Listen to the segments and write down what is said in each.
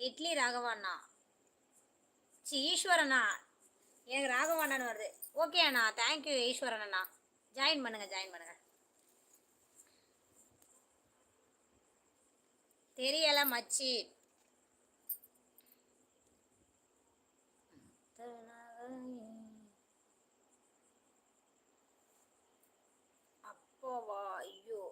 Idli ராகவாண்ணா. C ஈஸ்வரண்ணா. எனக்கு ராகவாண்ணான்னு வருது. ஓகே அண்ணா தேங்க்யூ ஈஸ்வரன் அண்ணா ஜாயின் பண்ணுங்கள் ஜாயின் பண்ணுங்க. தெரியலை மச்சி. அப்போவா ஐயோ.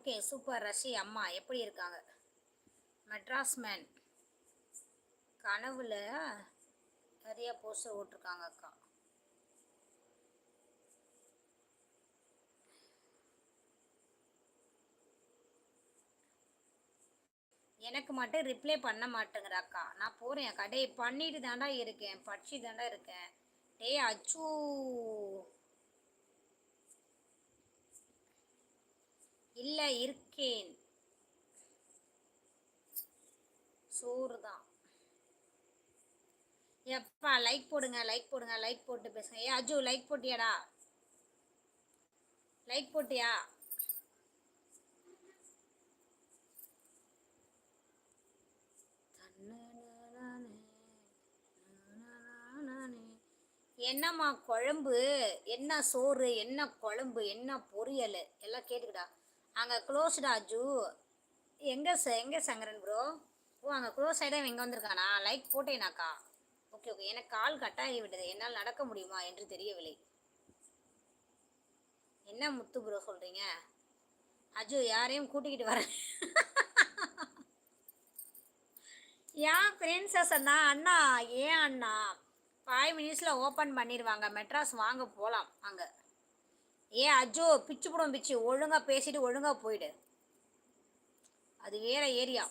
Okay super. ரஷி அம்மா எப்படி இருக்காங்க? மெட்ராஸ் மேன். கனவுல நிறைய போஸ்டர் ஓட்டிருக்காங்க அக்கா. எனக்கு மட்டும் ரிப்ளை பண்ண மாட்டேங்கிற அக்கா. நான் போகிறேன் அக்கா. டேய் பண்ணிட்டு தாண்டா இருக்கேன். படிச்சு தாண்டா இருக்கேன். டேய் அச்சூ. இல்லை இருக்கேன். சோறு தான் எப்பா லைக் போடுங்க லைக் போடுங்க லைக் போட்டு பேசுங்க. ஏ அஜு லைக் போட்டியாடா? லைக் போட்டியா? என்னம்மா குழம்பு? என்ன சோறு? என்ன குழம்பு? என்ன பொரியல்? எல்லாம் கேட்டுக்கிட்டா அங்கே க்ளோஸ்டா ஜூ. எங்கே ச எங்கே சங்கரன் ப்ரோ ஓ அங்கே க்ளோஸ் ஆகிதான் இங்கே வந்திருக்கானா? லைட் போட்டேனாக்கா? ஓகே ஓகே எனக்கு கால் கட்டாகி விட்டது. என்னால் நடக்க முடியுமா என்று தெரியவில்லை. என்ன முத்து ப்ரோ சொல்கிறீங்க அஜு யாரையும் கூட்டிக்கிட்டு வரேன் ஏன் பிரின்சஸ் அண்ணா? அண்ணா ஏன் அண்ணா? ஃபைவ் மினிட்ஸில் ஓப்பன் பண்ணிடுவாங்க மெட்ராஸ் வாங்க போகலாம் அங்கே. ஏன் அஜோ பிச்சு போடும் பிச்சு. ஒழுங்காக பேசிட்டு ஒழுங்காக போயிடு. அது வேற ஏரியா.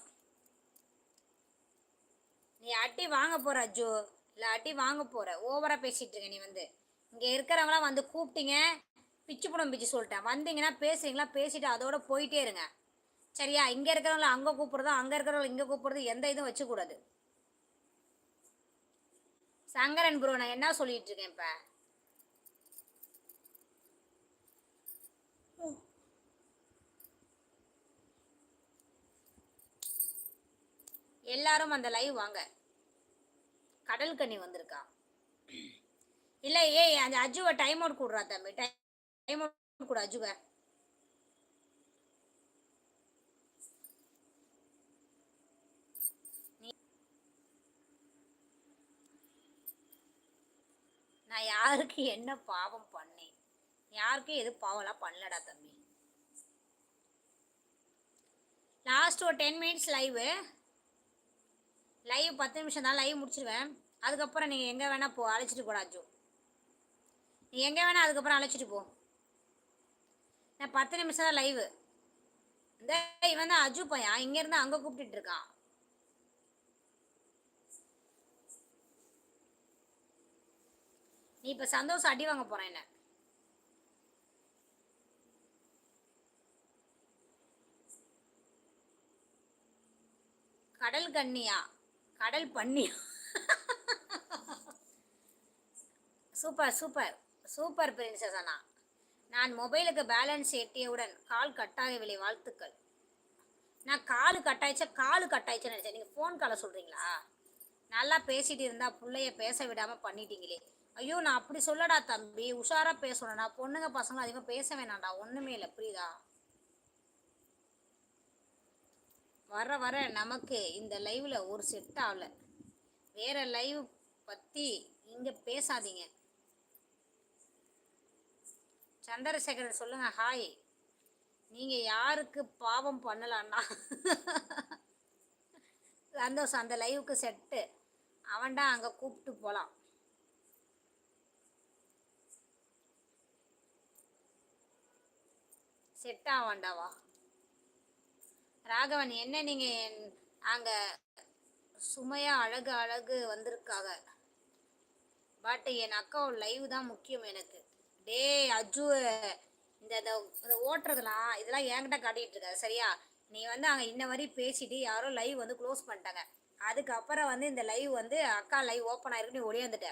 நீ அட்டி வாங்க போகிற அஜோ. இல்லை அட்டி வாங்க போகிற ஓவராக பேசிகிட்டு இருக்க நீ வந்து. இங்கே இருக்கிறவங்களாம் வந்து கூப்பிட்டீங்க. பிச்சு போடும் பிச்சு சொல்லிட்டேன். வந்தீங்கன்னா பேசுறீங்களா? பேசிட்டு அதோட போயிட்டே இருங்க. சரியா? இங்கே இருக்கிறவங்கள அங்கே கூப்பிட்றதோ அங்கே இருக்கிறவங்கள இங்கே கூப்பிட்றது எந்த இதுவும் வச்சுக்கூடாது சங்கரன் ப்ரோ நான் என்ன சொல்லிட்டு இருக்கேன் இப்போ? எல்லாரும் அந்த லைவ் வாங்க. கடல் கண்ணி வந்திருக்கா? இல்லை ஏய் அந்த அஜுவை டைம் அவுட் கூடுறா தம்பி. டைம் அவுட் கூட அஜுவை. நான் யாருக்கு என்ன பாவம் பண்ணேன்? யாருக்கும் எது பாவம்லாம் பண்ணலடா தம்பி. லாஸ்ட் ஒரு டென் மினிட்ஸ் லைவு லைவ் பத்து நிமிஷம் தான் லைவ் முடிச்சிருவேன். அதுக்கப்புறம் நீங்கள் எங்கே வேணால் போ அழைச்சிட்டு போடா அஜு நீ எங்கே வேணால் அதுக்கப்புறம் அழைச்சிட்டு போ. நான் பத்து நிமிஷம் தான் லைவு இந்த இவன் தான் அஜு பையன். இங்கேருந்து அங்கே கூப்பிட்டுட்டு இருக்கான். நீ இப்போ சந்தோஷம் அடி வாங்க போகிறேன் என்ன? கடல் கன்னியா கடல் பண்ணியா சூப்பர் சூப்பர். சூப்பர் பிரின்சஸ் அண்ணா. நான் மொபைலுக்கு பேலன்ஸ் எட்டியவுடன் கால் கட்டாகவில்லை வாழ்த்துக்கள். நான் கால் கட்டாயிச்சா கால் கட்டாயிச்சேன்னு நினச்சேன். நீங்கள் ஃபோன் காலை சொல்கிறீங்களா நல்லா பேசிட்டு இருந்தால் பிள்ளைய பேச விடாமல் பண்ணிட்டீங்களே. ஐயோ நான் அப்படி சொல்லடா தம்பி. உஷாராக பேசணும்டா. பொண்ணுங்க பசங்க அதிகமாக பேச வேணாம்டா. ஒன்றுமே இல்லை. புரியுதா? வர வர நமக்கு இந்த லைவில் ஒரு செட் ஆகல. வேறு லைவ் பற்றி இங்கே பேசாதீங்க. சந்திரசேகரன் சொல்லுங்க ஹாய் நீங்கள் யாருக்கு பாவம் பண்ணலான்னா? சந்தோஷம் அந்த லைவுக்கு செட்டு அவன்டா அங்கே கூப்பிட்டு போகலாம் செட் ஆவாண்டாவா ராகவன் என்ன நீங்கள் அங்கே சுமையா அழகு அழகு வந்திருக்காங்க பட் என் அக்கா லைவ் தான் முக்கியம் எனக்கு. டேய் அஜு இந்த இந்த ஓட்டுறதுலாம் இதெல்லாம் என்கிட்ட காட்டிகிட்டு இருக்க சரியா? நீ வந்து அங்கே இன்ன வரையும் பேசிட்டு யாரோ லைவ் வந்து க்ளோஸ் பண்ணிட்டாங்க. அதுக்கப்புறம் வந்து இந்த லைவ் வந்து அக்கா லைவ் ஓப்பன் ஆயிருக்கு நீ ஒடியாந்துட்ட